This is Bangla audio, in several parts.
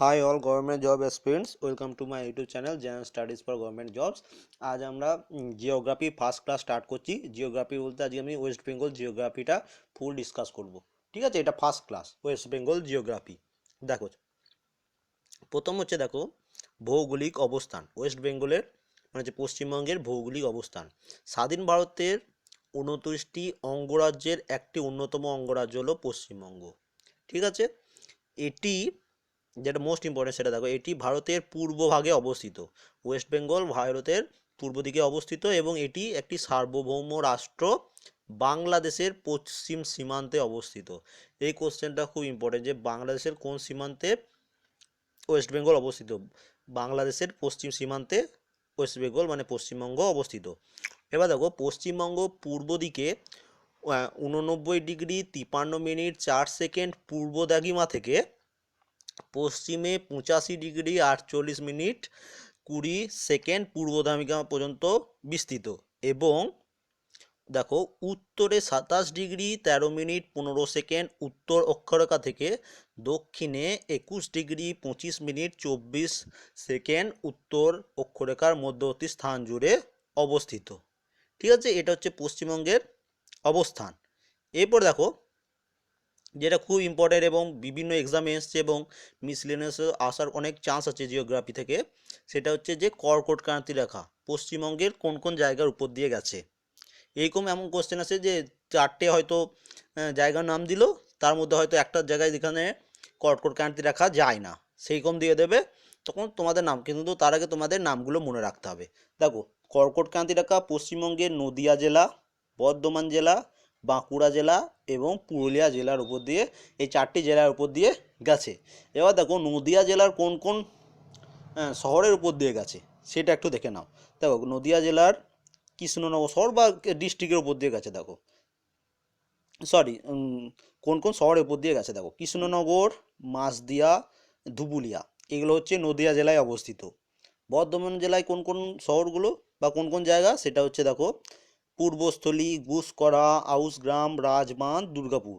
Hi all government job experience welcome to my YouTube channel general studies for government jobs আজ আমরা জিওগ্রাফি ফার্স্ট ক্লাস স্টার্ট করছি। জিওগ্রাফি বলতে আজকে আমি ওয়েস্ট বেঙ্গল জিওগ্রাফিটা ফুল ডিসকাস করব। ঠিক আছে? এটা first class West Bengal geography দেখো, প্রথম হচ্ছে দেখো, ভৌগোলিক অবস্থান। ওয়েস্ট বেঙ্গলের মানে হচ্ছে পশ্চিমবঙ্গের ভৌগোলিক অবস্থান। স্বাধীন ভারতের উনত্রিশটি অঙ্গরাজ্যের একটি অন্যতম অঙ্গরাজ্য হলো পশ্চিমবঙ্গ। ঠিক আছে? এটি যেটা মোস্ট ইম্পর্টেন্ট সেটা দেখো, এটি ভারতের পূর্ব ভাগে অবস্থিত। ওয়েস্ট বেঙ্গল ভারতের পূর্ব দিকে অবস্থিত এবং এটি একটি সার্বভৌম রাষ্ট্র বাংলাদেশের পশ্চিম সীমান্তে অবস্থিত। এই কোশ্চেনটা খুব ইম্পর্টেন্ট যে বাংলাদেশের কোন সীমান্তে ওয়েস্ট বেঙ্গল অবস্থিত? বাংলাদেশের পশ্চিম সীমান্তে ওয়েস্ট বেঙ্গল মানে পশ্চিমবঙ্গ অবস্থিত। এবার দেখো, পশ্চিমবঙ্গ পূর্ব দিকে উননব্বই ডিগ্রি তিপান্ন মিনিট চার সেকেন্ড পূর্ব দাগিমা থেকে পশ্চিমে পঁচাশি ডিগ্রি আটচল্লিশ মিনিট কুড়ি সেকেন্ড পূর্ব দ্রাঘিমা পর্যন্ত বিস্তৃত এবং দেখো উত্তরে সাতাশ ডিগ্রি তেরো মিনিট পনেরো সেকেন্ড উত্তর অক্ষরেখা থেকে দক্ষিণে একুশ ডিগ্রি পঁচিশ মিনিট চব্বিশ সেকেন্ড উত্তর অক্ষরেখার মধ্যবর্তী স্থান জুড়ে অবস্থিত। ঠিক আছে, এটা হচ্ছে পশ্চিমবঙ্গের অবস্থান। এরপর দেখো যেটা খুব ইম্পর্টেন্ট এবং বিভিন্ন এক্সামে এসছে এবং মিসলেনিয়াসে আসার অনেক চান্স আছে জিওগ্রাফি থেকে। সেটা হচ্ছে যে কর্কট ক্রান্তি রেখা পশ্চিমবঙ্গের কোন কোন জায়গার উপর দিয়ে গেছে। এইরকম এমন কোশ্চেন আছে যে চারটে হয়তো জায়গার নাম দিল, তার মধ্যে হয়তো একটা জায়গায় যেখানে কর্কট ক্রান্তি রেখা যায় না সেই কম দিয়ে দেবে, তখন তোমাদের নাম, কিন্তু তার আগে তোমাদের নামগুলো মনে রাখতে হবে। দেখো, কর্কট ক্রান্তি রেখা পশ্চিমবঙ্গের নদিয়া জেলা, বর্ধমান জেলা বাঁকুড়া জেলা এবং পুরুলিয়া জেলার উপর দিয়ে, এই চারটি জেলার উপর দিয়ে গেছে। এবার দেখো, নদিয়া জেলার কোন কোন শহরের উপর দিয়ে গেছে, সেটা একটু দেখে নাও। দেখো, নদিয়া জেলার কৃষ্ণনগর শহর বা ডিস্ট্রিক্টের উপর দিয়ে গেছে, দেখো। সরি কোন কোন শহরের উপর দিয়ে গেছে, দেখো। কৃষ্ণনগর মাসদিয়া ধুবুলিয়া, এগুলো হচ্ছে নদিয়া জেলায় অবস্থিত। বর্ধমান জেলায় কোন কোন শহরগুলো বা কোন কোন জায়গা, সেটা হচ্ছে দেখো পূর্বস্থলী, গুসকরা, আউসগ্রাম, রাজমান, দুর্গাপুর।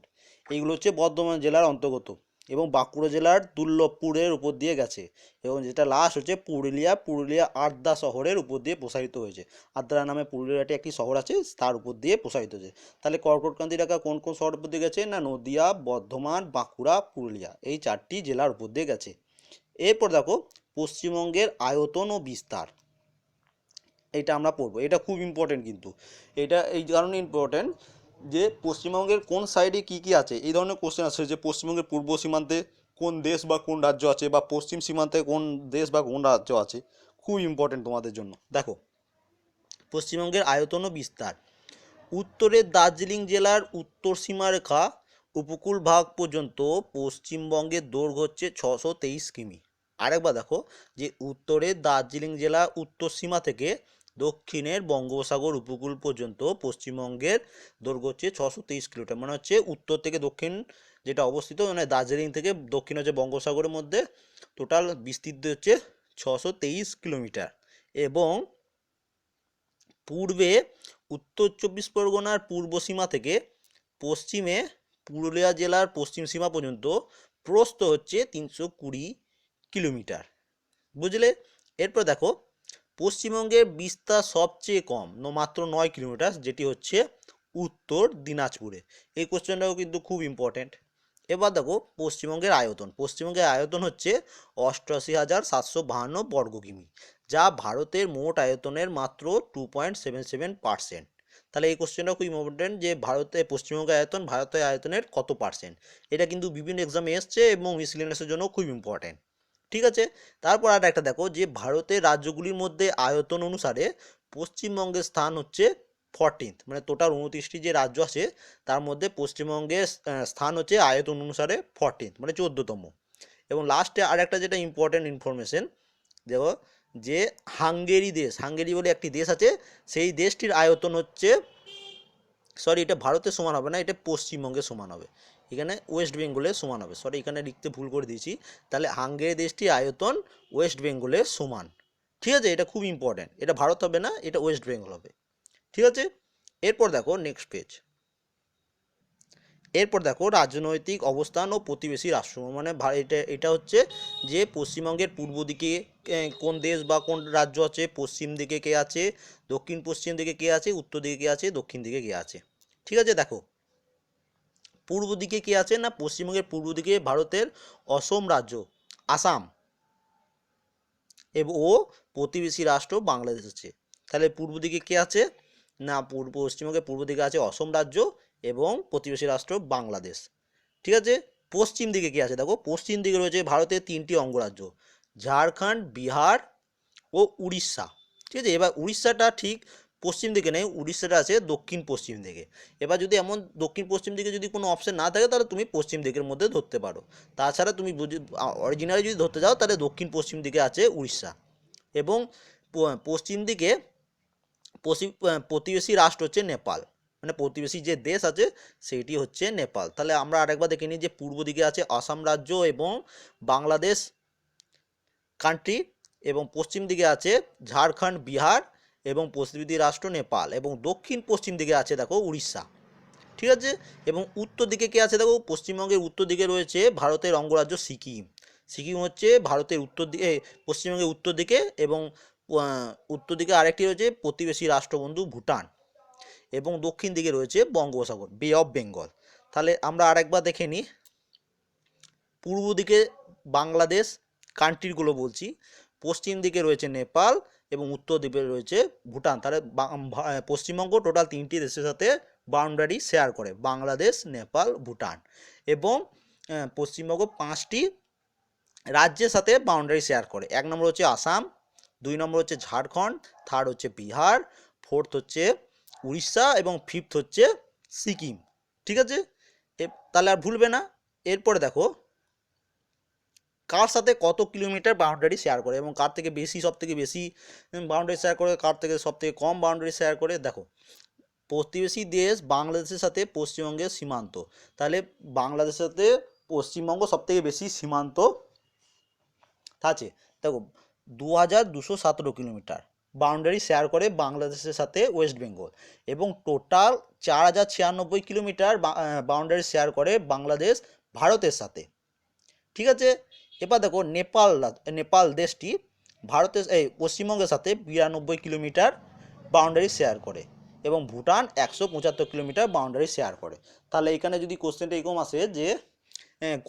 এইগুলো হচ্ছে বর্ধমান জেলার অন্তর্গত এবং বাঁকুড়া জেলার দুর্লভপুরের উপর দিয়ে গেছে এবং যেটা লাস্ট হচ্ছে পুরুলিয়া। পুরুলিয়া আদ্রা শহরের উপর দিয়ে প্রসারিত হয়েছে। আদ্রা নামে পুরুলিয়াটি একটি শহর আছে, তার উপর দিয়ে প্রসারিত হয়েছে। তাহলে কর্কটক্রান্তি এলাকা কোন কোন শহরের উপর দিয়ে গেছে? না নদিয়া, বর্ধমান, বাঁকুড়া, পুরুলিয়া এই চারটি জেলার উপর দিয়ে গেছে। এরপর দেখো পশ্চিমবঙ্গের আয়তন ও বিস্তার। এটা আমরা পড়ব। এটা খুব ইম্পর্টেন্ট কিন্তু। এটা এই কারণে ইম্পর্টেন্ট যে পশ্চিমবঙ্গের কোন সাইডে কি কি আছে? এই ধরনের কোশ্চেন আছে যে পশ্চিমবঙ্গের পূর্ব সীমান্তে কোন দেশ বা কোন রাজ্য আছে বা পশ্চিম সীমান্তে কোন দেশ বা কোন রাজ্য আছে? খুব ইম্পর্টেন্ট তোমাদের জন্য। দেখো, পশ্চিমবঙ্গের আয়তন ও বিস্তার। উত্তরের দার্জিলিং জেলার উত্তর সীমারেখা উপকূল ভাগ পর্যন্ত পশ্চিমবঙ্গের দৈর্ঘ্য হচ্ছে ছশো তেইশ কিমি। আরেকবার দেখো যে উত্তরের দার্জিলিং জেলা উত্তর সীমা থেকে দক্ষিণের বঙ্গোপসাগর উপকূল পর্যন্ত পশ্চিমবঙ্গের দৈর্ঘ্য হচ্ছে ছশো তেইশ কিলোমিটার মানে হচ্ছে উত্তর থেকে দক্ষিণ যেটা অবস্থিত মানে দার্জিলিং থেকে দক্ষিণ হচ্ছে বঙ্গোপসাগরের মধ্যে টোটাল বিস্তৃত হচ্ছে ছশো তেইশ কিলোমিটার। এবং পূর্বে উত্তর চব্বিশ পরগনার পূর্ব সীমা থেকে পশ্চিমে পুরুলিয়া জেলার পশ্চিম সীমা পর্যন্ত প্রস্থ হচ্ছে তিনশো কুড়ি কিলোমিটার। বুঝলে? এরপর দেখো পশ্চিমবঙ্গের বিস্তার সবচেয়ে কম মাত্র নয় কিলোমিটার, যেটি হচ্ছে উত্তর দিনাজপুরে। এই কোশ্চেনটাও কিন্তু খুব ইম্পর্ট্যান্ট এবার দেখো, পশ্চিমবঙ্গের আয়তন। পশ্চিমবঙ্গের আয়তন হচ্ছে অষ্টআশি হাজার সাতশো বাহান্ন বর্গ কিমি, যা ভারতের মোট আয়তনের মাত্র two point seven seven percent তাহলে এই কোশ্চেনটা খুব ইম্পর্টেন্ট যে ভারতে, পশ্চিমবঙ্গের আয়তন ভারতের আয়তনের কত পার্সেন্ট এটা কিন্তু বিভিন্ন এক্সামে এসছে এবং মিসলিনিয়াসের জন্য খুব ইম্পর্টেন্ট ঠিক আছে? তারপর আর একটা দেখো যে ভারতের রাজ্যগুলির মধ্যে আয়তন অনুসারে পশ্চিমবঙ্গের স্থান হচ্ছে ফরটিন্থ মানে টোটাল উনত্রিশটি যে রাজ্য আছে, তার মধ্যে পশ্চিমবঙ্গের স্থান হচ্ছে আয়তন অনুসারে ফরটিন্থ মানে চোদ্দতম। এবং লাস্টে আর একটা যেটা ইম্পর্টেন্ট ইনফরমেশন দেখো যে হাঙ্গেরি দেশ, হাঙ্গেরি বলে একটি দেশ আছে, সেই দেশটির আয়তন হচ্ছে সরি এটা ভারতের সমান হবে না, এটা পশ্চিমবঙ্গের সমান হবে। এখানে ওয়েস্ট বেঙ্গলের সমান হবে। সরি এখানে লিখতে ভুল করে দিয়েছি। তাহলে হাঙ্গেরি দেশটি আয়তন ওয়েস্ট বেঙ্গলের সমান। ঠিক আছে? এটা খুব ইম্পর্ট্যান্ট এটা ভারত হবে না, এটা ওয়েস্ট বেঙ্গল হবে। ঠিক আছে? এরপর দেখো নেক্সট পেজ এরপর দেখো রাজনৈতিক অবস্থান ও প্রতিবেশী রাষ্ট্র মানে এটা এটা হচ্ছে যে পশ্চিমবঙ্গের পূর্ব দিকে কোন দেশ বা কোন রাজ্য আছে, পশ্চিম দিকে কে আছে দক্ষিণ পশ্চিম দিকে কে আছে, উত্তর দিকে কে আছে, দক্ষিণ দিকে কে আছে। ঠিক আছে? দেখো পূর্ব দিকে কে আছে না পশ্চিমবঙ্গের পূর্ব দিকে ভারতের অসম রাজ্য? আসাম। এবং, ও প্রতিবেশী রাষ্ট্র বাংলাদেশ আছে তাহলে পূর্ব দিকে কে আছে? না, পূর্ব, পশ্চিমবঙ্গের পূর্ব দিকে আছে অসম রাজ্য এবং প্রতিবেশী রাষ্ট্র বাংলাদেশ। ঠিক আছে? পশ্চিম দিকে কি আছে? দেখো, পশ্চিম দিকে রয়েছে ভারতের তিনটি অঙ্গরাজ্য, ঝাড়খণ্ড, বিহার ও উড়িষ্যা। ঠিক আছে? এবার উড়িষ্যাটা ঠিক পশ্চিম দিকে নেই, উড়িষ্যাটা আছে দক্ষিণ পশ্চিম দিকে। এবার যদি এমন দক্ষিণ পশ্চিম দিকে যদি কোনো অপশন না থাকে, তাহলে তুমি পশ্চিম দিকের মধ্যে ধরতে পারো। তাছাড়া তুমি অরিজিনালি যদি ধরতে যাও, তাহলে দক্ষিণ পশ্চিম দিকে আছে উড়িষ্যা। এবং পশ্চিম দিকে পশ্চিম প্রতিবেশী রাষ্ট্র হচ্ছে নেপাল। মানে প্রতিবেশী যে দেশ আছে সেইটি হচ্ছে নেপাল। তাহলে আমরা আরেকবার দেখে নিই যে পূর্ব দিকে আছে আসাম রাজ্য এবং বাংলাদেশ কান্ট্রি এবং পশ্চিম দিকে আছে ঝাড়খণ্ড, বিহার এবং প্রতিবেশী রাষ্ট্র নেপাল এবং দক্ষিণ পশ্চিম দিকে আছে দেখো উড়িষ্যা, ঠিক আছে? এবং উত্তর দিকে কে আছে দেখো? পশ্চিমবঙ্গের উত্তর দিকে রয়েছে ভারতের অঙ্গরাজ্য সিকিম। সিকিম হচ্ছে ভারতের উত্তর দিকে পশ্চিমবঙ্গের উত্তর দিকে এবং উত্তর দিকে আরেকটি রয়েছে প্রতিবেশী রাষ্ট্রবন্ধু ভুটান এবং দক্ষিণ দিকে রয়েছে বঙ্গোপসাগর বে অফ বেঙ্গল তাহলে আমরা আরেকবার দেখে নিই। পূর্ব দিকে বাংলাদেশ কান্ট্রিগুলো বলছি। পশ্চিম দিকে রয়েছে নেপাল এবং উত্তর দিকে রয়েছে ভুটান। তাহলে পশ্চিমবঙ্গ টোটাল তিনটি দেশের সাথে বাউন্ডারি শেয়ার করে, বাংলাদেশ, নেপাল, ভুটান। এবং পশ্চিমবঙ্গ পাঁচটি রাজ্যের সাথে বাউন্ডারি শেয়ার করে। এক নম্বর হচ্ছে আসাম, দুই নম্বর হচ্ছে ঝাড়খণ্ড থার্ড হচ্ছে বিহার ফোর্থ হচ্ছে উড়িষ্যা এবং ফিফথ হচ্ছে সিকিম। ঠিক আছে? তাহলে আর ভুলবে না। এরপরে দেখো কার সাথে কত কিলোমিটার বাউন্ডারি শেয়ার করে এবং কার থেকে বেশি সব থেকে বেশি বাউন্ডারি শেয়ার করে, কার থেকে সব থেকে কম বাউন্ডারি শেয়ার করে, দেখো। প্রতিবেশী দেশ বাংলাদেশের সাথে পশ্চিমবঙ্গের সীমান্ত। তাহলে বাংলাদেশের সাথে পশ্চিমবঙ্গ সব থেকে বেশি সীমান্ত আছে। দেখো দু হাজার দুশো সতেরো কিলোমিটার বাউন্ডারি শেয়ার করে বাংলাদেশের সাথে ওয়েস্ট বেঙ্গল এবং টোটাল চার হাজার ছিয়ানব্বই কিলোমিটার বাউন্ডারি শেয়ার করে বাংলাদেশ ভারতের সাথে। ঠিক আছে? এবার দেখো নেপাল নেপাল দেশটি ভারতের, এই পশ্চিমবঙ্গের সাথে বিরানব্বই কিলোমিটার বাউন্ডারি শেয়ার করে এবং ভুটান একশো পঁচাত্তর কিলোমিটার বাউন্ডারি শেয়ার করে। তাহলে এখানে যদি কোশ্চেনটা এরকম আসে যে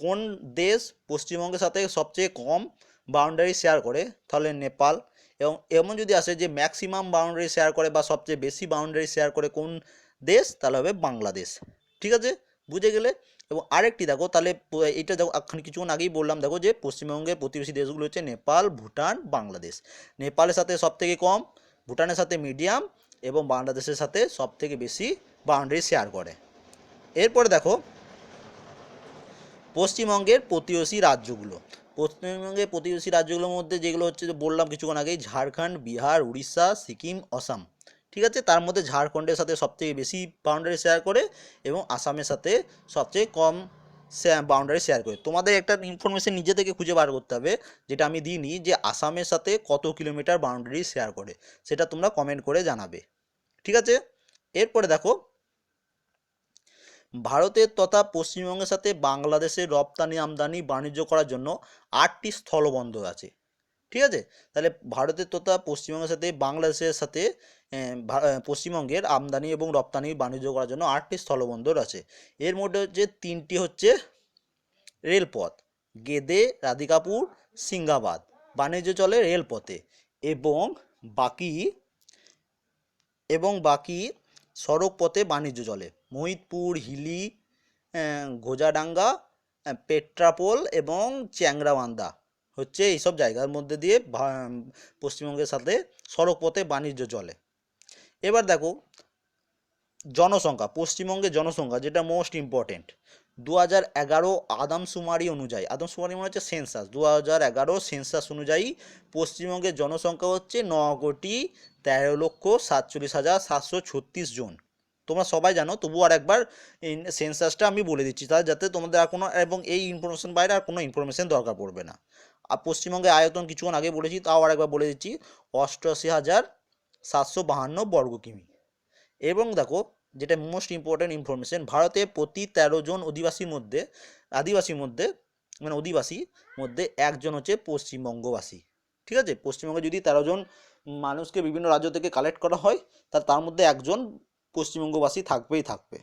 কোন দেশ পশ্চিমবঙ্গের সাথে সবচেয়ে কম বাউন্ডারি শেয়ার করে? তাহলে নেপাল। এবং এমন যদি আসে যে ম্যাক্সিমাম বাউন্ডারি শেয়ার করে বা সবচেয়ে বেশি বাউন্ডারি শেয়ার করে কোন দেশ? তাহলে হবে বাংলাদেশ। ঠিক আছে? বুঝে গেলে? এবং আরেকটি দেখো, তাহলে এটা দেখো এখন কিছুক্ষণ আগেই বললাম, দেখো যে পশ্চিমবঙ্গের প্রতিবেশী দেশগুলো হচ্ছে নেপাল, ভুটান, বাংলাদেশ। নেপালের সাথে সব থেকে কম, ভুটানের সাথে মিডিয়াম এবং বাংলাদেশের সাথে সব থেকে বেশি বাউন্ডারি শেয়ার করে। এরপরে দেখো, পশ্চিমবঙ্গের প্রতিবেশী রাজ্যগুলো। পশ্চিমবঙ্গের প্রতিবেশী রাজ্যগুলোর মধ্যে যেগুলো হচ্ছে বললাম কিছুক্ষণ আগেই, ঝাড়খণ্ড, বিহার, উড়িষ্যা, সিকিম আসাম ঠিক আছে? তার মধ্যে ঝাড়খণ্ডের সাথে সবথেকে বেশি বাউন্ডারি শেয়ার করে এবং আসামের সাথে সবচেয়ে কম বাউন্ডারি শেয়ার করে। তোমাদের একটা ইনফরমেশন নিজে থেকে খুঁজে বার করতে হবে, যেটা আমি দিইনি, যে আসামের সাথে কত কিলোমিটার বাউন্ডারি শেয়ার করে, সেটা তোমরা কমেন্ট করে জানাবে। ঠিক আছে? এরপরে দেখো, ভারতের তথা পশ্চিমবঙ্গের সাথে বাংলাদেশের রপ্তানি আমদানি বাণিজ্য করার জন্য আটটি স্থলবন্দর আছে। ঠিক আছে? তাহলে ভারতের তথা পশ্চিমবঙ্গের সাথে, বাংলাদেশের সাথে পশ্চিমবঙ্গের আমদানি এবং রপ্তানি বাণিজ্য করার জন্য আটটি স্থলবন্দর আছে। এর মধ্যে হচ্ছে তিনটি হচ্ছে রেলপথ, গেদে, রাধিকাপুর, সিঙ্গাবাদ। বাণিজ্য চলে রেলপথে এবং বাকি এবং বাকি সড়ক পথে বাণিজ্য চলে। মহিতপুর, হিলি গোজাডাঙ্গা পেট্রাপোল এবং চ্যাংরাবান্ধা হচ্ছে এইসব জায়গার মধ্যে দিয়ে পশ্চিমবঙ্গের সাথে সড়ক পথে বাণিজ্য চলে। এবার দেখো, জনসংখ্যা পশ্চিমবঙ্গের জনসংখ্যা যেটা মোস্ট ইম্পর্টেন্ট দু হাজার এগারো আদমশুমারি অনুযায়ী, আদমশুমারি মানে হচ্ছে সেন্সাস দু হাজার এগারো সেন্সাস অনুযায়ী পশ্চিমবঙ্গের জনসংখ্যা হচ্ছে ন কোটি তেরো লক্ষ সাতচল্লিশ হাজার সাতশো ছত্রিশ জন। তোমরা সবাই জানো তবু আর একবার সেন্সাসটা আমি বলে দিচ্ছি, তাহলে যাতে তোমাদের আর কোনো, এবং এই ইনফরমেশন বাইরে আর কোনো ইনফরমেশন দরকার পড়বে না। আর পশ্চিমবঙ্গের আয়তন কিছুক্ষণ আগে বলেছি, তাও আর একবার বলে দিচ্ছি, অষ্টআশি হাজার সাতশো বাহান্ন বর্গ কিমি। এবং দেখো, যেটা মোস্ট ইম্পর্ট্যান্ট ইনফরমেশন ভারতে প্রতি তেরো জন অধিবাসীর মধ্যে, আদিবাসীর মধ্যে মানে অধিবাসী মধ্যে একজন হচ্ছে পশ্চিমবঙ্গবাসী। ঠিক আছে? পশ্চিমবঙ্গে যদি তেরো জন মানুষকে বিভিন্ন রাজ্য থেকে কালেক্ট করা হয়, তা তার মধ্যে একজন পশ্চিমবঙ্গবাসী থাকবেই থাকবে।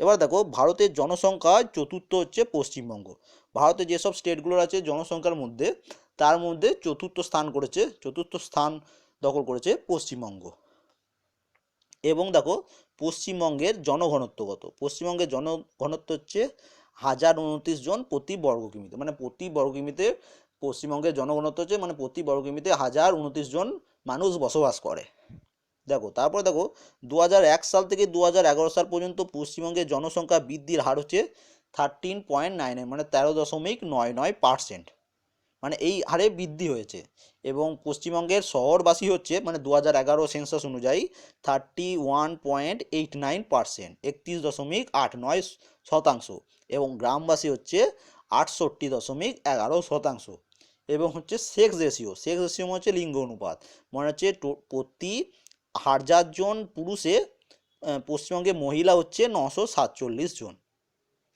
এবার দেখো, ভারতের জনসংখ্যা চতুর্থ হচ্ছে পশ্চিমবঙ্গ। ভারতে যেসব স্টেটগুলো আছে জনসংখ্যার মধ্যে, তার মধ্যে চতুর্থ স্থান করেছে, চতুর্থ স্থান দখল করেছে পশ্চিমবঙ্গ। এবং দেখো, পশ্চিমবঙ্গের জনঘনত্ব কত? পশ্চিমবঙ্গের জনঘনত্ব হচ্ছে হাজার উনত্রিশ জন প্রতি বর্গ কিমিতে। মানে প্রতি বর্গ কিমিতে পশ্চিমবঙ্গের জনঘনত্ব হচ্ছে মানে প্রতি বর্গ কিমিতে হাজার উনত্রিশ জন মানুষ বসবাস করে। দেখো, তারপরে দেখো দু সাল থেকে দু হাজার এগারো সাল পর্যন্ত পশ্চিমবঙ্গের জনসংখ্যা বৃদ্ধির হার হচ্ছে থার্টিন পয়েন্ট নাইন মানে তেরো দশমিক নয় নয় পার্সেন্ট মানে এই হারে বৃদ্ধি হয়েছে এবং পশ্চিমবঙ্গের শহরবাসী হচ্ছে মানে দু হাজার এগারো সেন্সাস অনুযায়ী thirty one point eight nine percent একত্রিশ দশমিক আট নয় শতাংশ এবং গ্রামবাসী হচ্ছে আটষট্টি দশমিক এগারো শতাংশ এবং হচ্ছে সেক্স রেশিও সেক্স রেশিও হচ্ছে লিঙ্গ অনুপাত মানে হচ্ছে প্রতি হাজার জন পুরুষে পশ্চিমবঙ্গে মহিলা হচ্ছে নশো সাতচল্লিশ জন।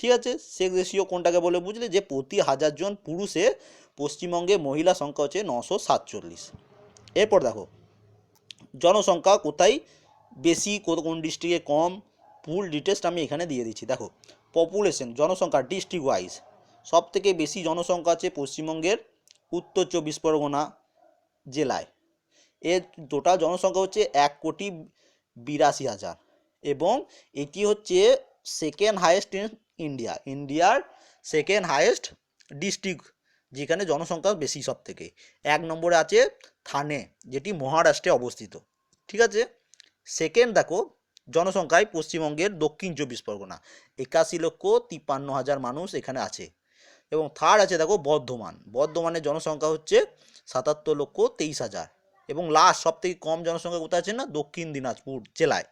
ঠিক আছে? সেক্স রেশিও কোনটাকে বলে বুঝলে? যে প্রতি হাজার জন পুরুষে পশ্চিমবঙ্গে মহিলা সংখ্যা হচ্ছে নশো সাতচল্লিশ। এরপর দেখো, জনসংখ্যা কোথায় বেশি, কোন ডিস্ট্রিক্টে কম ফুল ডিটেলসটা আমি এখানে দিয়ে দিচ্ছি। দেখো পপুলেশন জনসংখ্যা ডিস্ট্রিক্ট ওয়াইজ সব থেকে বেশি জনসংখ্যা আছে পশ্চিমবঙ্গের উত্তর চব্বিশ পরগনা জেলায়। এর টোটাল জনসংখ্যা হচ্ছে এক কোটি বিরাশি হাজার এবং এটি হচ্ছে সেকেন্ড হায়েস্ট ইন ইন্ডিয়া ইন্ডিয়ার সেকেন্ড হায়েস্ট ডিস্ট্রিক্ট যেখানে জনসংখ্যা বেশি সব থেকে এক নম্বরে আছে থানে, যেটি মহারাষ্ট্রে অবস্থিত। ঠিক আছে? সেকেন্ড দেখো জনসংখ্যায় পশ্চিমবঙ্গের দক্ষিণ চব্বিশ পরগনা। একাশি লক্ষ তিপ্পান্ন হাজার মানুষ এখানে আছে। এবং থার্ড আছে দেখো বর্ধমান। বর্ধমানের জনসংখ্যা হচ্ছে সাতাত্তর লক্ষ তেইশ হাজার। এবং লাস্ট সব থেকে কম জনসংখ্যা কোথায় আছে না? দক্ষিণ দিনাজপুর জেলায়।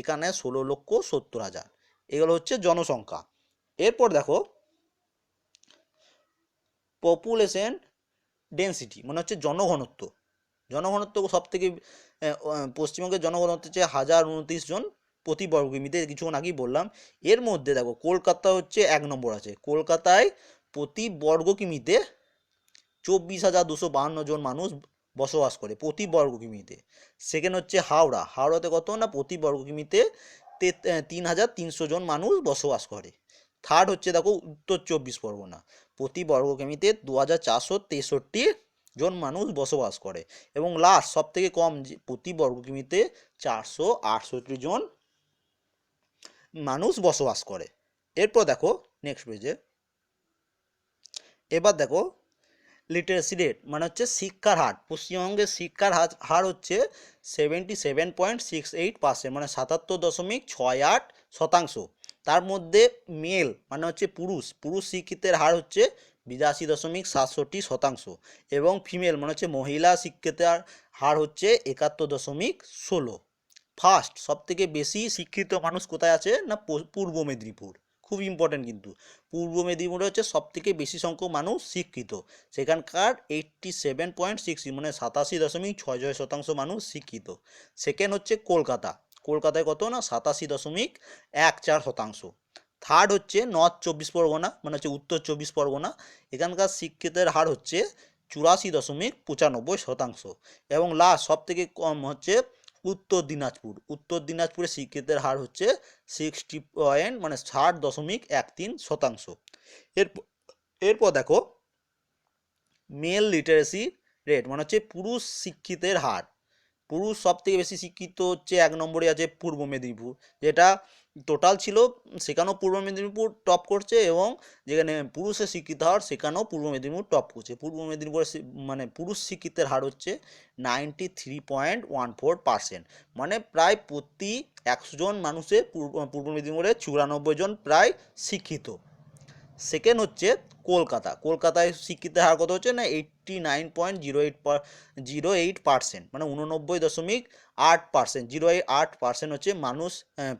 এখানে ষোলো লক্ষ সত্তর হাজার। এগুলো হচ্ছে জনসংখ্যা। এরপর দেখো পপুলেশন ডেন্সিটি মানে হচ্ছে জনঘনত্ব। জনঘনত্ব সব থেকে পশ্চিমবঙ্গের জনঘনত্ব হচ্ছে হাজার উনত্রিশ জন প্রতি বর্গ কিমিতে কিছুক্ষণ আগেই বললাম। এর মধ্যে দেখো, কলকাতা হচ্ছে এক নম্বর আছে। কলকাতায় প্রতি বর্গ কিমিতে চব্বিশ হাজার দুশো বাহান্ন জন মানুষ বসবাস করে প্রতি বর্গ কিমিতে সেকেন্ড হচ্ছে হাওড়া। হাওড়াতে কত না প্রতি বর্গ কিমিতে তিন হাজার তিনশো জন মানুষ বসবাস করে। থার্ড হচ্ছে দেখো উত্তর চব্বিশ পরগনা। প্রতি বর্গ কিমিতে দু হাজার চারশো তেষট্টি জন মানুষ বসবাস করে। এবং লাস্ট সব থেকে কম প্রতি বর্গ কিমিতে চারশো আটষট্টি জন মানুষ বসবাস করে। এরপর দেখো নেক্সট পেজে এবার দেখো লিটারেসি রেট মানে হচ্ছে শিক্ষার হার। পশ্চিমবঙ্গের শিক্ষার হার হচ্ছে seventy seven point six eight percent মানে সাতাত্তর দশমিক ছয় আট শতাংশ। তার মধ্যে মেল মানে হচ্ছে পুরুষ। পুরুষ শিক্ষিতের হার হচ্ছে বিরাশি দশমিক সাতষট্টি শতাংশ এবং ফিমেল মানে হচ্ছে মহিলা শিক্ষিতার হার হচ্ছে একাত্তর দশমিক ষোলো। ফার্স্ট সবথেকে বেশি শিক্ষিত মানুষ কোথায় আছে? না পূর্ব মেদিনীপুর। খুব ইম্পর্টেন্ট কিন্তু। পূর্ব মেদিনীপুরে হচ্ছে সব থেকে বেশি সংখ্যক মানুষ শিক্ষিত। সেখানকার এইট্টি সেভেন পয়েন্ট সিক্স মানে সাতাশি দশমিক ছয় ছয় শতাংশ মানুষ শিক্ষিত। সেকেন্ড হচ্ছে কলকাতা। কলকাতায় কত না? সাতাশি দশমিক এক চার শতাংশ। থার্ড হচ্ছে নর্থ চব্বিশ পরগনা মানে হচ্ছে উত্তর চব্বিশ পরগনা। এখানকার শিক্ষিতের হার হচ্ছে চুরাশি দশমিক পঁচানব্বই শতাংশ। এবং লাস্ট সব থেকে কম হচ্ছে উত্তর দিনাজপুর। উত্তর দিনাজপুরে শিক্ষিতের হার হচ্ছে সিক্সটি পয়েন্ট মানে ষাট দশমিক এক তিন শতাংশ। এরপর এরপর দেখো মেল লিটারেসি রেট মানে হচ্ছে পুরুষ শিক্ষিতের হার। পুরুষ সব থেকে বেশি শিক্ষিত হচ্ছে এক নম্বরে আছে পূর্ব মেদিনীপুর, যেটা টোটাল ছিল সেখানেও পূর্ব মেদিনীপুর টপ করছে এবং যেখানে পুরুষের শিক্ষিত হার, সেখানেও পূর্ব মেদিনীপুর টপ করছে। পূর্ব মেদিনীপুরের মানে পুরুষ শিক্ষিতের হার হচ্ছে ninety three point one four percent মানে প্রায় প্রতি একশো জন মানুষের পূর্ব পূর্ব মেদিনীপুরে চুরানব্বই জন প্রায় শিক্ষিত। সেকেন্ড হচ্ছে কলকাতা। কলকাতায় শিক্ষিতের হার কত হচ্ছে না? Eighty nine point zero eight zero eight percent মানে উননব্বই দশমিক আট পার্সেন্ট জিরো এইট আট পার্সেন্ট হচ্ছে মানুষ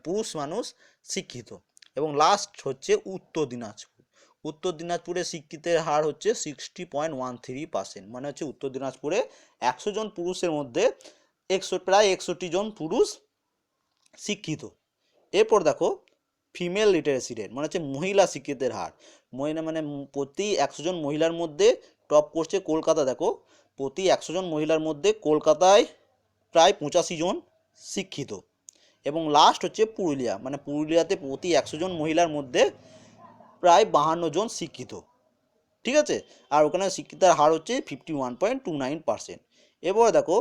পুরুষ মানুষ শিক্ষিত এবং লাস্ট হচ্ছে উত্তর দিনাজপুর। উত্তর দিনাজপুরে শিক্ষিতের হার হচ্ছে sixty point one three percent মানে হচ্ছে উত্তর দিনাজপুরে একশো জন পুরুষের মধ্যে একশো, প্রায় একষট্টি জন পুরুষ শিক্ষিত এরপর দেখো ফিমেল লিটারেসি রেট মানে হচ্ছে মহিলা শিক্ষিতের হার। মহিলা মানে প্রতি একশো জন মহিলার মধ্যে টপ করছে কলকাতা, দেখো, প্রতি একশো জন মহিলার মধ্যে কলকাতায় প্রায় পঁচাশি জন শিক্ষিত। এবং লাস্ট হচ্ছে পুরুলিয়া মানে পুরুলিয়াতে প্রতি একশো জন মহিলার মধ্যে প্রায় বাহান্ন জন শিক্ষিত। ঠিক আছে? আর ওখানে শিক্ষিতার হার হচ্ছে fifty one point two nine percent এবার দেখো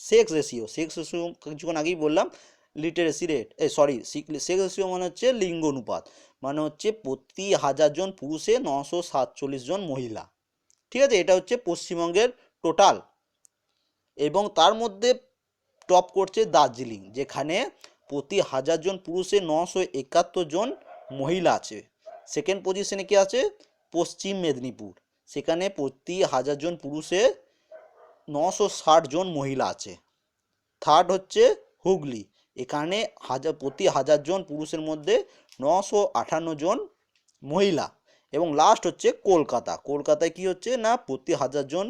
সেক্স রেশিও সেক্স রেশিও কিছুক্ষণ আগেই বললাম লিটারেসি রেট এ সরি সেক্স রেশিও মানে হচ্ছে লিঙ্গ অনুপাত। মানে হচ্ছে প্রতি হাজার জন পুরুষে নশো সাতচল্লিশ জন মহিলা। ঠিক আছে? এটা হচ্ছে পশ্চিমবঙ্গের টোটাল এবং তার মধ্যে টপ করছে দার্জিলিং, যেখানে প্রতি হাজার জন পুরুষে নশো একাত্তর জন মহিলা আছে। সেকেন্ড পজিশনে কি আছে? পশ্চিম মেদিনীপুর, সেখানে প্রতি হাজার জন পুরুষে নশো জন মহিলা আছে। থার্ড হচ্ছে হুগলি এখানে হাজার প্রতি হাজার জন পুরুষের মধ্যে নশো আটান্ন জন মহিলা এবং লাস্ট হচ্ছে কলকাতা। কলকাতায় কি হচ্ছে না প্রতি হাজার জন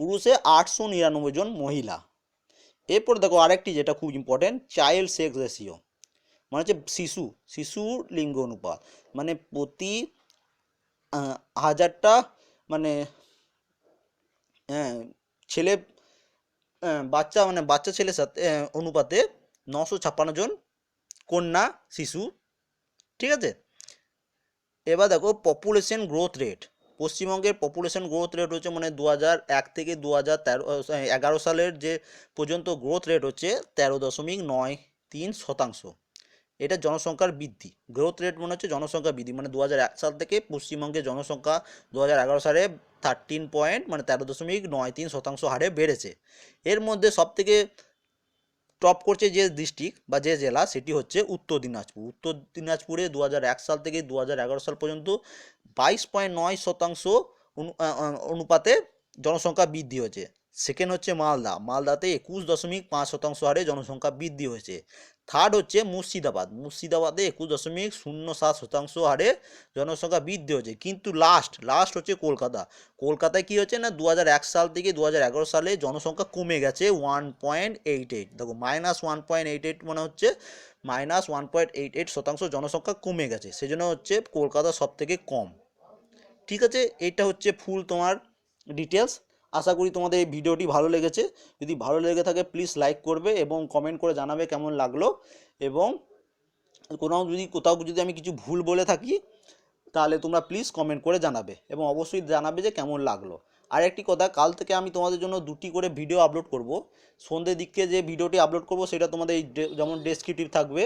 পুরুষে আটশো নিরানব্বই জন মহিলা। এরপর দেখো আরেকটি যেটা খুব ইম্পর্টেন্ট চাইল্ড সেক্স রেশিও মানে হচ্ছে শিশু শিশুর লিঙ্গ অনুপাত। মানে প্রতি হাজারটা মানে হ্যাঁ, ছেলে বাচ্চা মানে বাচ্চা ছেলের সাথে অনুপাতে নশো ছাপ্পান্ন জন কন্যা শিশু, ঠিক আছে? এবার দেখো পপুলেশন গ্রোথ রেট পশ্চিমবঙ্গের পপুলেশন গ্রোথ রেট হচ্ছে মানে দু এক থেকে দু হাজার এগারো সালের যে পর্যন্ত গ্রোথ রেট হচ্ছে তেরো দশমিক নয় তিন শতাংশ। এটা জনসংখ্যার বৃদ্ধি। গ্রোথ রেট মনে হচ্ছে জনসংখ্যা বৃদ্ধি। মানে দু হাজার এক সাল থেকে পশ্চিমবঙ্গের জনসংখ্যা দু হাজার এগারো সালে থার্টিন পয়েন্ট মানে তেরো দশমিক নয় তিন শতাংশ হারে বেড়েছে। এর মধ্যে সবথেকে টপ করছে যে ডিস্ট্রিক্ট বা যে জেলা সেটি হচ্ছে উত্তর দিনাজপুর। উত্তর দিনাজপুরে দু সাল থেকে দু হাজার এগারো সাল পর্যন্ত বাইশ পয়েন্ট নয় শতাংশ অনুপাতে জনসংখ্যা বৃদ্ধি হয়েছে। সেকেন্ড হচ্ছে মালদা। মালদাতে একুশ দশমিক পাঁচ শতাংশ হারে জনসংখ্যা বৃদ্ধি হয়েছে। থার্ড হচ্ছে মুর্শিদাবাদ। মুর্শিদাবাদে একুশ দশমিক শূন্য সাত শতাংশ হারে জনসংখ্যা বৃদ্ধি হয়েছে। কিন্তু লাস্ট লাস্ট হচ্ছে কলকাতা। কলকাতায় কি হচ্ছে না দু সাল থেকে দু হাজার এগারো সালে জনসংখ্যা কমে গেছে ওয়ান পয়েন্ট এইট এইট দেখো minus one point eight eight মানে হচ্ছে minus one point eight eight শতাংশ জনসংখ্যা কমে গেছে। সেজন্য হচ্ছে কলকাতা সব থেকে কম। ঠিক আছে? এটা হচ্ছে ফুল তোমার ডিটেলস আশা করি তোমাদের এই ভিডিওটি ভালো লেগেছে। যদি ভালো লেগে থাকে প্লিজ লাইক করবে এবং কমেন্ট করে জানাবে কেমন লাগল। এবং কোনো যদি, কোথাও যদি আমি কিছু ভুল বলে থাকি, তাহলে তোমরা প্লিজ কমেন্ট করে জানাবে এবং অবশ্যই জানাবে যে কেমন লাগল। আর একটি কথা, কাল থেকে আমি তোমাদের জন্য দুটি করে ভিডিও আপলোড করব। সন্ধ্যের দিকে যে ভিডিওটি আপলোড করব, সেটা তোমাদের এই যেমন ডেসক্রিপটিভ থাকবে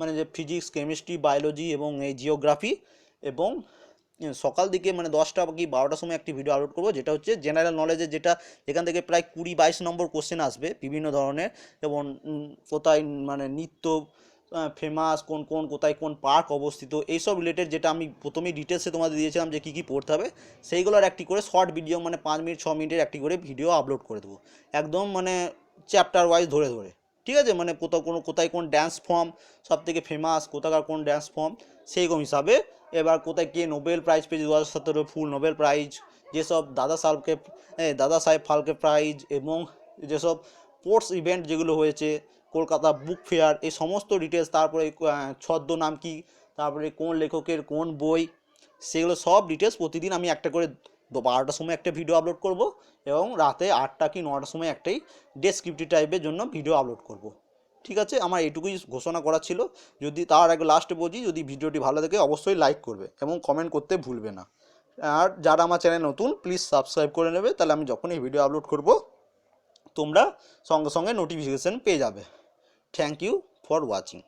মানে যে ফিজিক্স কেমিস্ট্রি বায়োলজি এবং এই জিওগ্রাফি এবং সকাল দিকে মানে দশটা কি বারোটার সময় একটি ভিডিও আপলোড করব, যেটা হচ্ছে জেনারেল নলেজে যেটা এখান থেকে প্রায় কুড়ি বাইশ নম্বর কোশ্চেন আসবে বিভিন্ন ধরনের এবং কোথায় মানে নিত্য ফেমাস কোন কোন, কোথায়, কোন পার্ক অবস্থিত, এইসব রিলেটেড যেটা আমি প্রথমেই ডিটেলসে তোমাদের দিয়েছিলাম যে কী কী পড়তে হবে, সেইগুলোর একটি করে শর্ট ভিডিও মানে পাঁচ মিনিট, ছ মিনিটের একটি করে ভিডিও আপলোড করে দেবো, একদম মানে চ্যাপ্টার ওয়াইজ ধরে ধরে, ঠিক আছে? মানে কোথাও কোনো, কোথায় কোন ড্যান্স ফর্ম সব থেকে ফেমাস কোথাকার কোন ড্যান্স ফর্ম সেইরকম হিসাবে এবার কোথায় কে নোবেল প্রাইজ পেয়েছে দু হাজার সতেরো ফুল নোবেল প্রাইজ যেসব দাদা সাহেবকে দাদা সাহেব ফালকে প্রাইজ এবং যেসব স্পোর্টস ইভেন্ট যেগুলো হয়েছে কলকাতা বুক ফেয়ার এই সমস্ত ডিটেলস তারপরে আহ, ছদ্ম নাম কি তারপরে কোন লেখকের কোন বই সেগুলো সব ডিটেলস প্রতিদিন আমি একটা করে বারোটার সময় একটা ভিডিও আপলোড করব এবং রাতে আটটা কি নটার সময় একটাই ডেসক্রিপটিভ টাইপের জন্য ভিডিও আপলোড করব। ঠিক আছে, আমার এইটুকুই ঘোষণা করা ছিল। যদি তার আগে লাস্টে বলছি যদি ভিডিওটি ভালো থাকে অবশ্যই লাইক করবে এবং কমেন্ট করতে ভুলবে না। আর যারা আমার চ্যানেল নতুন প্লিজ সাবস্ক্রাইব করে নেবে, তাহলে আমি যখন এই ভিডিও আপলোড করব, তোমরা সঙ্গে সঙ্গে নোটিফিকেশান পেয়ে যাবে। Thank you for watching